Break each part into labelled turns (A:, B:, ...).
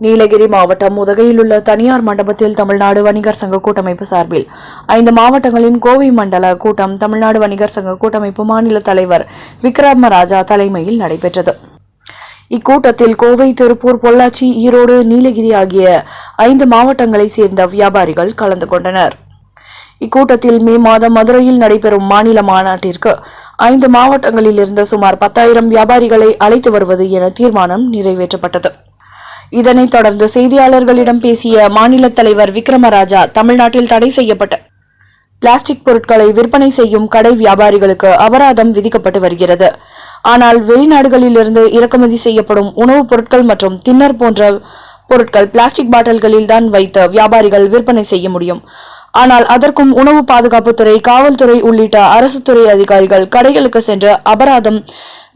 A: நீலகிரி மாவட்டம் உதகையில் உள்ள தனியார் மண்டபத்தில் தமிழ்நாடு வணிகர் சங்க கூட்டமைப்பு சார்பில் ஐந்து மாவட்டங்களின் கோவை மண்டல கூட்டம் தமிழ்நாடு வணிகர் சங்க கூட்டமைப்பு மாநில தலைவர் விக்ரமராஜா தலைமையில் நடைபெற்றது. இக்கூட்டத்தில் கோவை திருப்பூர் பொள்ளாச்சி ஈரோடு நீலகிரி ஆகிய ஐந்து மாவட்டங்களைச் சேர்ந்த வியாபாரிகள் கலந்து கொண்டனர். இக்கூட்டத்தில் மே மாதம் மதுரையில் நடைபெறும் மாநில மாநாட்டிற்கு ஐந்து மாவட்டங்களில் இருந்த சுமார் பத்தாயிரம் வியாபாரிகளை அழைத்து வருவது என தீர்மானம் நிறைவேற்றப்பட்டது. இதனைத் தொடர்ந்து செய்தியாளர்களிடம் பேசிய மாநில தலைவர் விக்ரமராஜா தமிழ்நாட்டில் தடை செய்யப்பட்ட பிளாஸ்டிக் பொருட்களை விற்பனை செய்யும் கடை வியாபாரிகளுக்கு அபராதம் விதிக்கப்பட்டு வருகிறது. ஆனால் வெளிநாடுகளிலிருந்து இறக்குமதி செய்யப்படும் உணவுப் பொருட்கள் மற்றும் தின்னர் போன்ற பொருட்கள் பிளாஸ்டிக் பாட்டில்களில் தான் வைத்து வியாபாரிகள் விற்பனை செய்ய முடியும். ஆனால் அதற்கும் உணவு பாதுகாப்புத்துறை காவல்துறை உள்ளிட்ட அரசு துறை அதிகாரிகள் கடைகளுக்கு சென்று அபராதம்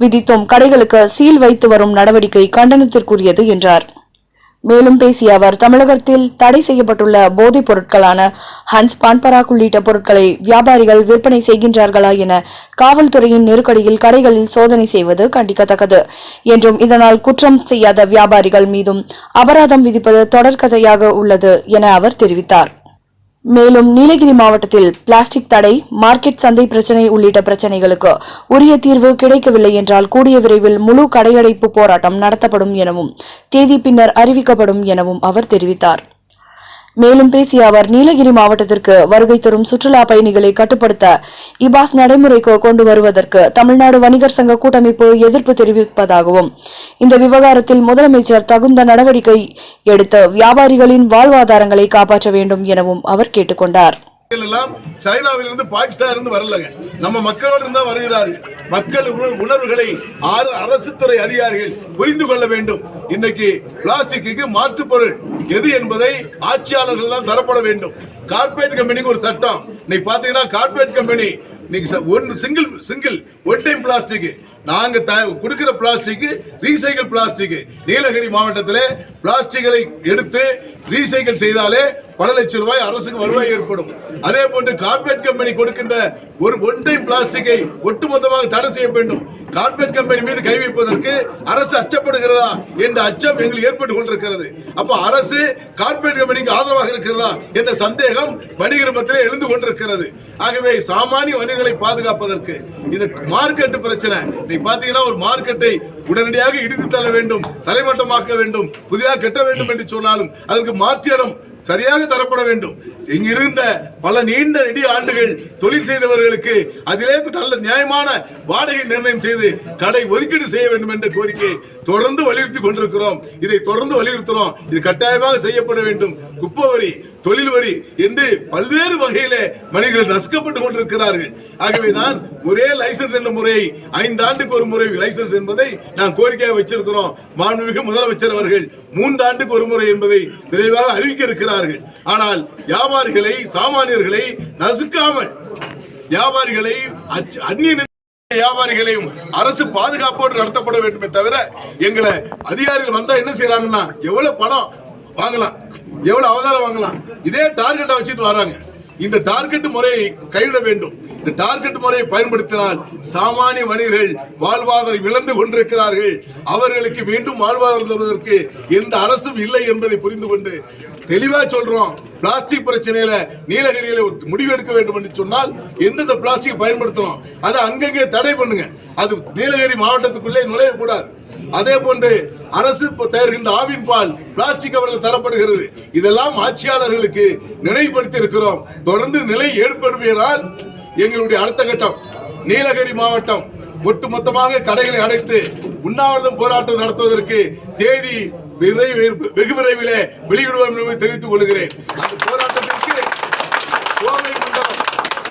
A: விதித்தும் கடைகளுக்கு சீல் வைத்து வரும் நடவடிக்கை கண்டனத்திற்குரியது என்றார். மேலும் பேசிய அவர் தமிழகத்தில் தடை செய்யப்பட்டுள்ள போதைப் பொருட்களான ஹன்ஸ் பான்பராக் உள்ளிட்ட பொருட்களை வியாபாரிகள் விற்பனை செய்கின்றார்களா என காவல்துறையின் நெருக்கடியில் கடைகளில் சோதனை செய்வது கண்டிக்கத்தக்கது. என்றும் இதனால் குற்றம் செய்யாத வியாபாரிகள் மீதும் அபராதம் விதிப்பது தொடர்கதையாக உள்ளது என அவர் தெரிவித்தார். மேலும் நீலகிரி மாவட்டத்தில் பிளாஸ்டிக் தடை மார்க்கெட் சந்தை பிரச்சினை உள்ளிட்ட பிரச்சினைகளுக்கு உரிய தீர்வு கிடைக்கவில்லை என்றால் கூடிய விரைவில் முழு கடையடைப்பு போராட்டம் நடத்தப்படும் எனவும் தேதி பின்னர் அறிவிக்கப்படும் எனவும் அவர் தெரிவித்தார். மேலும் பேசிய அவர் நீலகிரி மாவட்டத்திற்கு வருகை தரும் சுற்றுலா பயணிகளை கட்டுப்படுத்த இபாஸ் நடைமுறைக்கு கொண்டு வருவதற்கு தமிழ்நாடு வணிகர் சங்க கூட்டமைப்பு எதிர்ப்பு தெரிவிப்பதாகவும் இந்த விவகாரத்தில் முதலமைச்சர் தகுந்த நடவடிக்கை எடுத்து வியாபாரிகளின் வாழ்வாதாரங்களை காப்பாற்ற வேண்டும் எனவும் அவர் கேட்டுக்கொண்டார்
B: எல்லாம் சைனாவில் இருந்து பாகிஸ்தான் இருந்து வரலங்க. நம்ம மக்களோடு இருந்தா வருகிறார்கள். மக்கள் உணர்வுகளை ஆறு அரசு துறை அதிகாரிகள் புரிந்து கொள்ள வேண்டும். இன்னைக்கு பிளாஸ்டிக்கு மாற்று பொருள் எது என்பதை ஆட்சியாளர்கள் தான் தரப்பட வேண்டும். கார்பரேட் கம்பெனிக்கு ஒரு சட்டம். இன்னைக்கு பாத்தீங்கன்னா கார்பரேட் கம்பெனி இன்னைக்கு ச- single single one time plastic நாங்க த- கொடுக்கிற பிளாஸ்டிக் ரீசைக்கிள் பிளாஸ்டிக் நீலகிரி மாவட்டத்தில் பிளாஸ்டிக்களை எடுத்து ரீசைக்கிள் செய்தாலே பல லட்சம் ரூபாய் அரசுக்கு வருவாய் ஏற்படும். அதே போன்று கார்பரேட் கம்பெனி கொடுக்கின்ற ஒரு ஒன் டைம் பிளாஸ்டிக்கை ஒட்டுமொத்தமாக தடை செய்ய வேண்டும். கார்பரேட் கம்பெனி மீது கை வைப்பதற்கு அரசு அச்சப்படுகிறதா என்ற அச்சம் எங்களுக்கு ஏற்பட்டு கொண்டிருக்கிறது. அப்ப அரசு கார்பரேட் கம்பெனிக்கு ஆதரவாக இருக்கிறதா என்ற சந்தேகம் வணிகர் மத்தியிலே எழுந்து கொண்டிருக்கிறது. ஆகவே சாமானிய வணிகர்களை பாதுகாப்பதற்கு இது மார்க்கெட் பிரச்சனை. நீ பாத்தீங்கன்னா ஒரு மார்க்கெட்டை உடனடியாக இடித்து தள்ள வேண்டும் தரைமட்டமாக்க வேண்டும் புதிதாக கட்ட வேண்டும் என்று சொன்னாலும் அதற்கு மாற்று இடம் சரியாக தரப்பட வேண்டும். இங்கிருந்த பல நீண்ட நெடிய ஆண்டுகள் தொழில் செய்தவர்களுக்கு அதிலே நல்ல நியாயமான வாடகை நிர்ணயம் செய்து கடை ஒதுக்கீடு செய்ய வேண்டும் என்ற கோரிக்கையை தொடர்ந்து வலியுறுத்தி கொண்டிருக்கிறோம். இதை தொடர்ந்து வலியுறுத்துறோம் இது கட்டாயமாக செய்யப்பட வேண்டும். குப்பை வரி தொழில் வரி என்று பல்வேறு வகையில மனிதர்கள் நசுக்கப்பட்டு கொண்டிருக்கிறார்கள். ஆகவேதான் ஒரே லைசன்ஸ் என்ற முறையை ஐந்து ஆண்டுக்கு ஒரு முறை லைசன்ஸ் என்பதை நான் கோரிக்கையாக வச்சிருக்கிறோம். மாண்புமிகு முதலமைச்சர் அவர்கள் மூன்று ஆண்டுக்கு ஒரு முறை என்பதை விரைவாக அறிவிக்க இருக்கிறார்கள். ஆனால் வியாபாரிகளை சாமானியர்களை நசுக்காமல் வியாபாரிகளை அந்நிய வியாபாரிகளையும் அரசு பாதுகாப்போடு நடத்தப்பட வேண்டுமே தவிர எங்களை அதிகாரிகள் வந்தா என்ன செய்யறாங்கன்னா எவ்வளவு பணம் வாங்கலாம். எவ்வளவு அவதாரம் வாங்கலாம்? இதே டார்கெட்டை வச்சுட்டு வராங்க. இந்த டார்கெட் முறையை கைவிட வேண்டும். இந்த டார்கெட் முறையை பயன்படுத்தினால் சாமானிய மனிதர்கள் வாழ்வாதாரம் இழந்து கொண்டிருக்கிறார்கள். அவர்களுக்கு மீண்டும் வாழ்வாதாரம் தருவதற்கு எந்த அரசும் இல்லை என்பதை புரிந்து கொண்டு தெளிவா சொல்றோம். பிளாஸ்டிக் பிரச்சனையில நீலகிரியில முடிவெடுக்க முடிவு எடுக்க வேண்டும் என்று சொன்னால் எந்தெந்த பிளாஸ்டிக் பயன்படுத்தணும்? அதை அங்கங்கே தடை பண்ணுங்க. அது நீலகிரி மாவட்டத்துக்குள்ளே நுழையக்கூடாது. அதே போன்று அரசு தயாரிக்கின்ற ஆவின் பால் பிளாஸ்டிக் கவர்கள் தரப்படுகிறது. இதெல்லாம் ஆட்சியாளர்களுக்கு நினைவுபடுத்தி இருக்கிறோம் தொடர்ந்து நிலை ஏற்படுமையினால் எங்களுடைய அடுத்த கட்டம் நீலகிரி மாவட்டம் ஒட்டுமொத்தமாக கடைகளை அடைத்து உண்ணாவிரதம் போராட்டம் நடத்துவதற்கு தேதி வெகு விரைவிலே வெளியிடுவோம் என்பதை தெரிவித்துக் கொள்கிறேன். அந்த போராட்டத்திற்கு கோவை மண்டலம்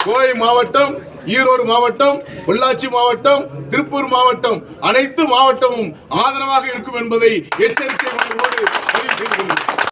B: கோவை மாவட்டம் ஈரோடு மாவட்டம் பொள்ளாச்சி மாவட்டம் திருப்பூர் மாவட்டம் அனைத்து மாவட்டமும் ஆதரவாக இருக்கும் என்பதை எச்சரிக்கை பதிவு செய்து கொள்கிறேன்.